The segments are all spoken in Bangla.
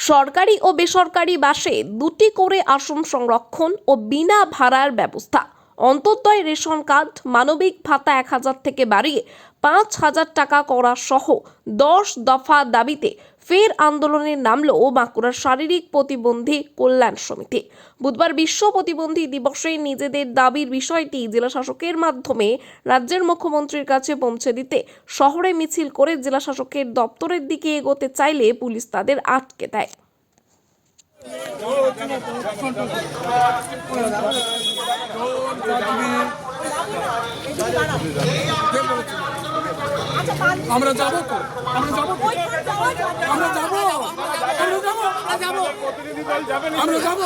সরকারি ও বেসরকারি বাসে দুটি করে আসন সংরক্ষণ ও বিনা ভাড়ার ব্যবস্থা। অন্তর্দয় রেশন কার্ড, মানবিক ভাতা এক হাজার থেকে বাড়িয়ে পাঁচ হাজার টাকা করা সহ দশ দফা দাবিতে ফের আন্দোলনে নামল বাঁকুড়ার শারীরিক প্রতিবন্ধী কল্যাণ সমিতি। বুধবার বিশ্ব প্রতিবন্ধী দিবসে নিজেদের দাবির বিষয়টি জেলা শাসকের মাধ্যমে রাজ্যের মুখ্যমন্ত্রীর কাছে পৌঁছে দিতে শহরে মিছিল করে জেলা শাসকের দপ্তরের দিকে এগোতে চাইলে পুলিশ তাদের আটকে দেয়। আমরা যাব তো? আমরা যাব আমরা যাব? আমরা যাব?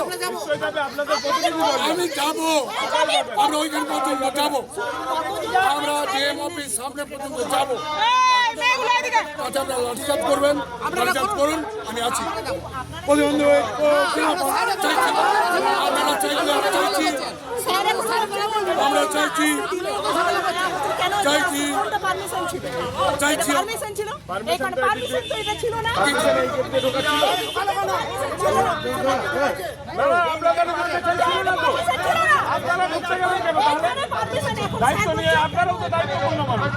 আমি যাব। আমরা ওইখানে পর্যন্ত যাব। আমরা ডিএম অফিস সামনে পর্যন্ত যাব। আচ্ছা আপনারা লাঠিচার্জ করবেন লাঠিচার্জ করুন আমি আছি প্রতিবন্ধী আপনারা আমরা চাইছি আমরা চাইছি চাইছি চাইছি দায়িত্ব নিয়ে আপনারাও তো দায়িত্বপূর্ণ মানুষ।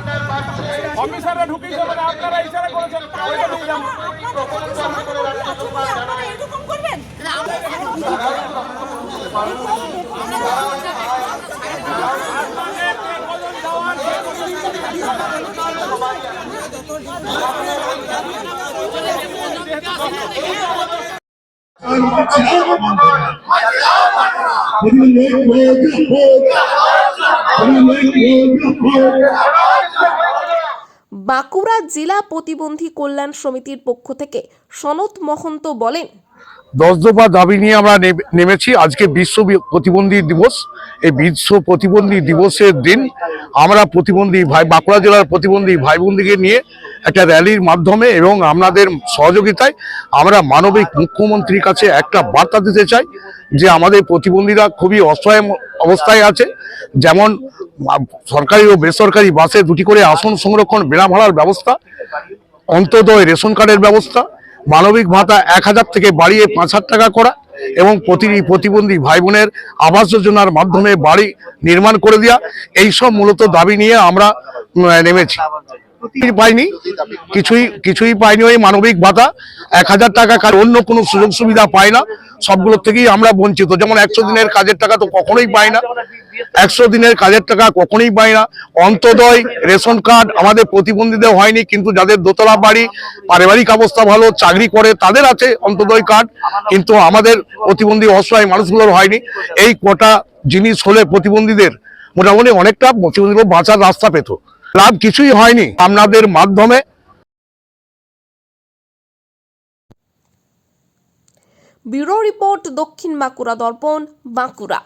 অফিসাররা ঢুকে যাবে আপনারা ইশারা করেছেন যাব। বাঁকুড়া জেলা প্রতিবন্ধী কল্যাণ সমিতির পক্ষ থেকে সনত মহন্ত বলেন, দশ দফা দাবি নিয়ে আমরা নেমে- নেমেছি। আজকে বিশ্ব প্রতিবন্ধী দিবস। এই বিশ্ব প্রতিবন্ধী দিবসের দিন আমরা প্রতিবন্ধী ভাই বাঁকুড়া জেলার প্রতিবন্ধী ভাই বোনদিকে নিয়ে একটা র্যালির মাধ্যমে এবং আপনাদের সহযোগিতায় আমরা মানবিক মুখ্যমন্ত্রীর কাছে একটা বার্তা দিতে চাই যে আমাদের প্রতিবন্ধীরা খুবই অসহায় অবস্থায় আছে। যেমন সরকারি ও বেসরকারি বাসে দুটি করে আসন সংরক্ষণ বিনা ভাড়ার ব্যবস্থা, অন্তদয় রেশন কার্ডের ব্যবস্থা, মানবিক ভাতা এক হাজার থেকে বাড়িয়ে পাঁচ হাজার টাকা করা এবং প্রতিটি প্রতিবন্ধী ভাই বোনের আবাস যোজনার মাধ্যমে বাড়ি নির্মাণ করে দেওয়া। এইসব মূলত দাবি নিয়ে আমরা নেমেছি। পাইনি কিছুই কিছুই পাইনি ওই মানবিক ভাতা। এক হাজার টাকা কার অন্য কোনো সুযোগ সুবিধা পায় না। সবগুলোর থেকেই আমরা বঞ্চিত। যেমন একশো দিনের কাজের টাকা তো কখনোই পাই না। একশো দিনের কাজের টাকা কখনোই পাই না। অন্তদয় রেশন কার্ড আমাদের প্রতিবন্ধীদের হয়নি, কিন্তু যাদের দোতলা বাড়ি, পারিবারিক অবস্থা ভালো, চাকরি করে, তাদের আছে অন্তদয় কার্ড। কিন্তু আমাদের প্রতিবন্ধী অসহায় মানুষগুলোর হয়নি। এই কটা জিনিস হলে প্রতিবন্ধীদের মোটামুটি অনেকটা প্রতিবন্ধীগুলো বাঁচার রাস্তা পেত। লাভ কিছুই হয়নি আপনাদের মাধ্যমে। ব্যুরো রিপোর্ট দক্ষিণ বাঁকুড়া দর্পণ বাঁকুড়া।